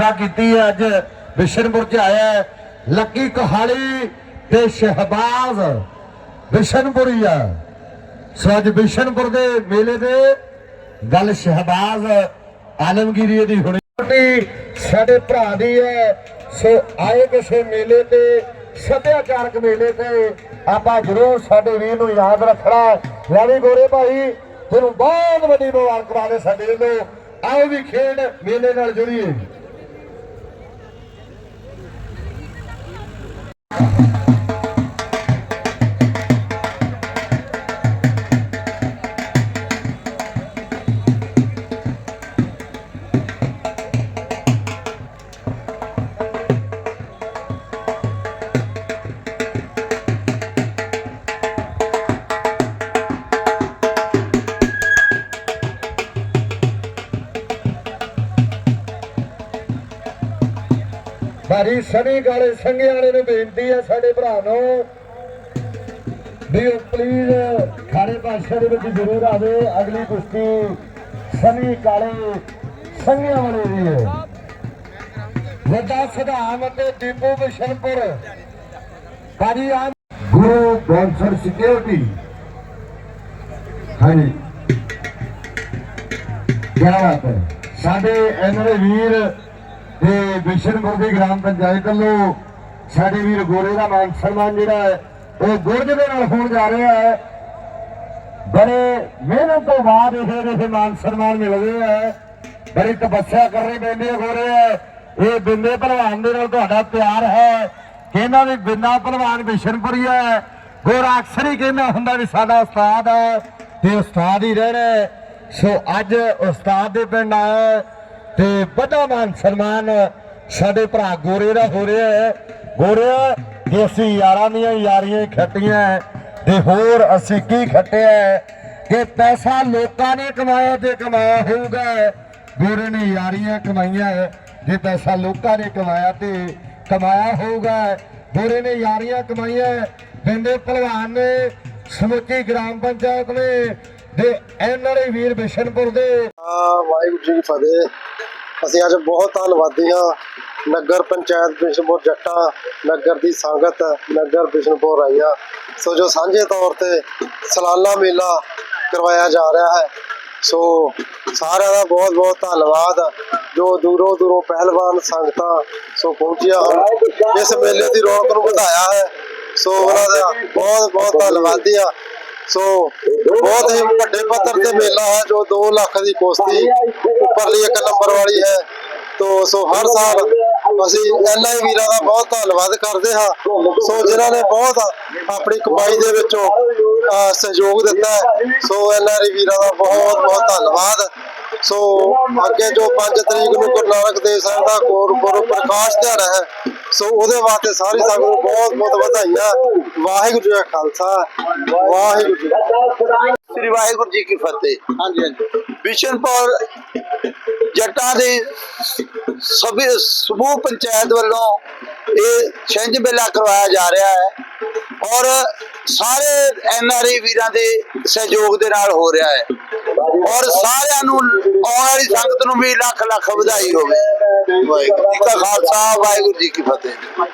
ਸੇਵਾ ਕੀਤੀ ਹੈ। ਅੱਜ ਬਿਸ਼ਨਪੁਰ ਚ ਆਇਆ ਲੱਕੀ ਕਹਾਲੀ ਤੇ ਸ਼ਹਿਬਾਜ਼ ਬਿਸ਼ਨਪੁਰੀ ਸੋ ਅੱਜ ਬਿਸ਼ਨਪੁਰ ਦੇ ਮੇਲੇ ਦੇ ਗੱਲ ਸ਼ਹਿਬਾਜ਼ ਆਲਮਗੀਰੀ ਦੀ ਹੋਣੀ। ਸਾਡੇ ਭਰਾ ਦੀ ਹੈ। ਸੋ ਆਏ ਕਿਸੇ ਮੇਲੇ ਤੇ, ਸੱਭਿਆਚਾਰਕ ਮੇਲੇ ਤੇ ਆਪਾਂ ਜ਼ਰੂਰ ਸਾਡੇ ਵੀਰ ਨੂੰ ਯਾਦ ਰੱਖਣਾ ਲੈਣੀ ਗੋਰੇ ਭਾਈ, ਤੈਨੂੰ ਬਹੁਤ ਵੱਡੀ ਮੁਬਾਰਕਬਾਦ ਹੈ ਸਾਡੇ ਵੱਲੋਂ। ਆਓ ਵੀ ਖੇਡ ਮੇਲੇ ਨਾਲ ਜੁੜੀਏ। Thank you. ਭਾਰੀ ਸਨੀ ਗਾਲੇ ਸੰਘੇ ਨੂੰ ਬੇਨਤੀ ਹੈ ਸਾਡੇ ਭਰਾ ਨੂੰ ਵੀ ਉਹ ਪਲੀਜ਼ ਖਾੜੇ ਪਾਸ਼ਾ ਦੇ ਵਿੱਚ ਜ਼ਰੂਰ ਆਵੇ। ਅਗਲੀ ਕੁਸ਼ਤੀ ਸਣੀ ਕਾਲੇ ਸੰਘਿਆਂ ਵਾਲੇ ਦੀ ਹੈ। ਵੱਡਾ ਸਧਾਮ ਅਤੇ ਦੀਪੂ ਬਿਸ਼ਨਪੁਰ ਭਾਜੀ ਆ ਗੁਰੂ ਬੌਂਸਰ ਸਿਕਿਉਰਿਟੀ ਹਾਂਜੀ। ਕੀ ਬਾਤ ਹੈ। ਸਾਡੇ ਐਨਰੇ ਵੀਰ ਤੇ ਬਿਸ਼ਨਪੁਰ ਦੀ ਗ੍ਰਾਮ ਪੰਚਾਇਤ ਵੱਲੋਂ ਸਾਡੇ ਵੀਰ ਗੋਰੇ ਦਾ ਮਾਨ ਸਨਮਾਨ ਜਿਹੜਾ ਹੈ, ਉਹ ਗੁਰਜ ਦੇ ਨਾਲ ਹੋਣ ਜਾ ਰਿਹਾ ਹੈ। ਬੜੇ ਮਿਹਨਤ ਤੋਂ ਬਾਅਦ ਇਹ ਇਹ ਮਾਨ ਸਨਮਾਨ ਮਿਲ ਹੈ ਬੜੀ ਤਪੱਸਿਆ ਕਰਨੀ ਪੈਂਦੀ ਹੈ ਗੋਰੇ ਹੈ ਇਹ ਬਿੰਦੇ ਭਲਵਾਨ ਦੇ ਨਾਲ ਤੁਹਾਡਾ ਪਿਆਰ ਹੈ। ਕਹਿੰਦਾ ਵੀ ਬਿੰਦਾ ਭਲਵਾਨ ਬਿਸ਼ਨਪੁਰੀ ਹੈ। ਗੋਰਾ ਅਕਸਰ ਹੀ ਕਹਿੰਦਾ ਹੁੰਦਾ ਵੀ ਸਾਡਾ ਉਸਤਾਦ ਹੈ ਤੇ ਉਸਤਾਦ ਹੀ ਰਹਿਣਾ ਸੋ ਅੱਜ ਉਸਤਾਦ ਦੇ ਪਿੰਡ ਆਇਆ ਤੇ ਵੱਡਾ ਮਾਨ ਸਨਮਾਨ ਸਾਡੇ ਭਰਾ ਗੋਰੇ ਦਾ ਹੋ ਰਿਹਾ ਹੈ। ਗੋਰਿਆ ਜੇ ਯਾਰਾਂ ਦੀਆਂ ਯਾਰੀਆਂ ਖੱਟੀਆਂ ਤੇ ਹੋਰ ਅਸੀਂ ਕੀ ਖੱਟਿਆ ਕਿ ਪੈਸਾ ਲੋਕਾਂ ਨੇ ਕਮਾਇਆ ਤੇ ਕਮਾਇਆ ਹੋਊਗਾ। ਗੋਰੇ ਨੇ ਯਾਰੀਆਂ ਕਮਾਈਆਂ ਜੇ ਪੈਸਾ ਲੋਕਾਂ ਨੇ ਕਮਾਇਆ ਤੇ ਕਮਾਇਆ ਹੋਊਗਾ। ਗੋਰੇ ਨੇ ਯਾਰੀਆਂ ਕਮਾਈਆਂ ਬੰਦੇ ਭਲਵਾਨ ਨੇ ਸਮੁੱਚੀ ਗ੍ਰਾਮ ਪੰਚਾਇਤ ਨੇ ਦੇ ਐਨਆਰਆਈ ਵੀਰ ਬਿਸ਼ਨਪੁਰ ਦੇ ਵਾਹਿਗੁਰੂ ਜੀ ਫਤਿਹ। ਅਸੀਂ ਅੱਜ ਬਹੁਤ ਧੰਨਵਾਦੀ ਹਾਂ ਨਗਰ ਪੰਚਾਇਤ ਬਿਸ਼ਨਪੁਰ ਜੱਟਾਂ ਨਗਰ ਦੀ ਸੰਗਤ, ਨਗਰ ਬਿਸ਼ਨਪੁਰ ਆਈਆਂ ਸੋ ਜੋ ਸਾਂਝੇ ਤੌਰ ਤੇ ਸਲਾਨਾ ਮੇਲਾ ਕਰਵਾਇਆ ਜਾ ਰਿਹਾ ਹੈ, ਸੋ ਸਾਰਿਆਂ ਦਾ ਬਹੁਤ ਬਹੁਤ ਧੰਨਵਾਦ। ਜੋ ਦੂਰੋਂ ਦੂਰੋਂ ਪਹਿਲਵਾਨ ਸੰਗਤਾਂ ਸੋ ਪਹੁੰਚੀਆਂ ਹਨ, ਇਸ ਮੇਲੇ ਦੀ ਰੌਣਕ ਨੂੰ ਵਧਾਇਆ ਹੈ। ਸੋ ਉਹਨਾਂ ਦਾ ਬਹੁਤ ਬਹੁਤ ਧੰਨਵਾਦੀ ਆ ਸੋ ਬਹੁਤ ਹੀ ਵੱਡੇ ਪੱਧਰ ਤੇ ਮੇਲਾ ਹੈ ਜੋ 2 ਲੱਖ ਦੀ ਕੋਸ਼ਤੀ ਉੱਪਰਲੀ ਇੱਕ ਨੰਬਰ ਵਾਲੀ ਹੈ। ਤੋ ਸੋ ਹਰ ਸਾਲ ਅਸੀਂ ਐਨਆਈ ਵੀਰਾਂ ਦਾ ਬਹੁਤ ਧੰਨਵਾਦ ਕਰਦੇ ਹਾਂ। ਸੋ ਜਿਨ੍ਹਾਂ ਨੇ ਬਹੁਤ ਆਪਣੀ ਕਮਾਈ ਦੇ ਵਿੱਚੋਂ ਸਹਿਯੋਗ ਦਿੱਤਾ ਹੈ। ਸੋ ਐਨਆਈ ਵੀਰਾਂ ਦਾ ਬਹੁਤ ਬਹੁਤ ਧੰਨਵਾਦ। ਸੋ ਅੱਗੇ ਜੋ 5 ਤਰੀਕ ਨੂੰ ਗੁਰੂ ਨਾਨਕ ਦੇਵ ਸਾਹਿਬ ਦਾ ਗੁਰਪੁਰਬ ਪ੍ਰਕਾਸ਼ ਦਿਹਾੜਾ ਹੈ, ਸੋ ਉਹਦੇ ਵਾਸਤੇ ਸਾਰੀ ਸੰਗਤ ਨੂੰ ਬਹੁਤ ਬਹੁਤ ਵਧਾਈਆਂ। ਵਾਹਿਗੁਰੂ ਜੀ ਕਾ ਖਾਲਸਾ ਵਾਹਿਗੁਰੂ ਜੀ। ਸ੍ਰੀ ਵਾਹਿਗੁਰੂ ਜੀ ਕੀ ਫਤਿਹ। ਹਾਂਜੀ ਹਾਂਜੀ। ਬਿਸ਼ਨਪੁਰ ਜੱਟਾਂ ਦੇ ਸਭੀ ਸਮੂਹ ਪੰਚਾਇਤ ਵੱਲੋਂ ਇਹ ਛਿੰਝ ਮੇਲਾ ਕਰਵਾਇਆ ਜਾ ਰਿਹਾ ਹੈ ਔਰ ਸਾਰੇ ਐਨਆਰਆਈ ਵੀਰਾਂ ਦੇ ਸਹਿਯੋਗ ਦੇ ਨਾਲ ਹੋ ਰਿਹਾ ਹੈ। ਔਰ ਸਾਰਿਆਂ ਨੂੰ ਆਉਣ ਵਾਲੀ ਸੰਗਤ ਨੂੰ ਵੀ ਲੱਖ ਲੱਖ ਵਧਾਈ ਹੋਵੇ। ਵਾਹਿਗੁਰੂ ਜੀ ਕਾ ਖਾਲਸਾ। ਵਾਹਿਗੁਰੂ ਜੀ ਕੀ ਫਤਿਹ।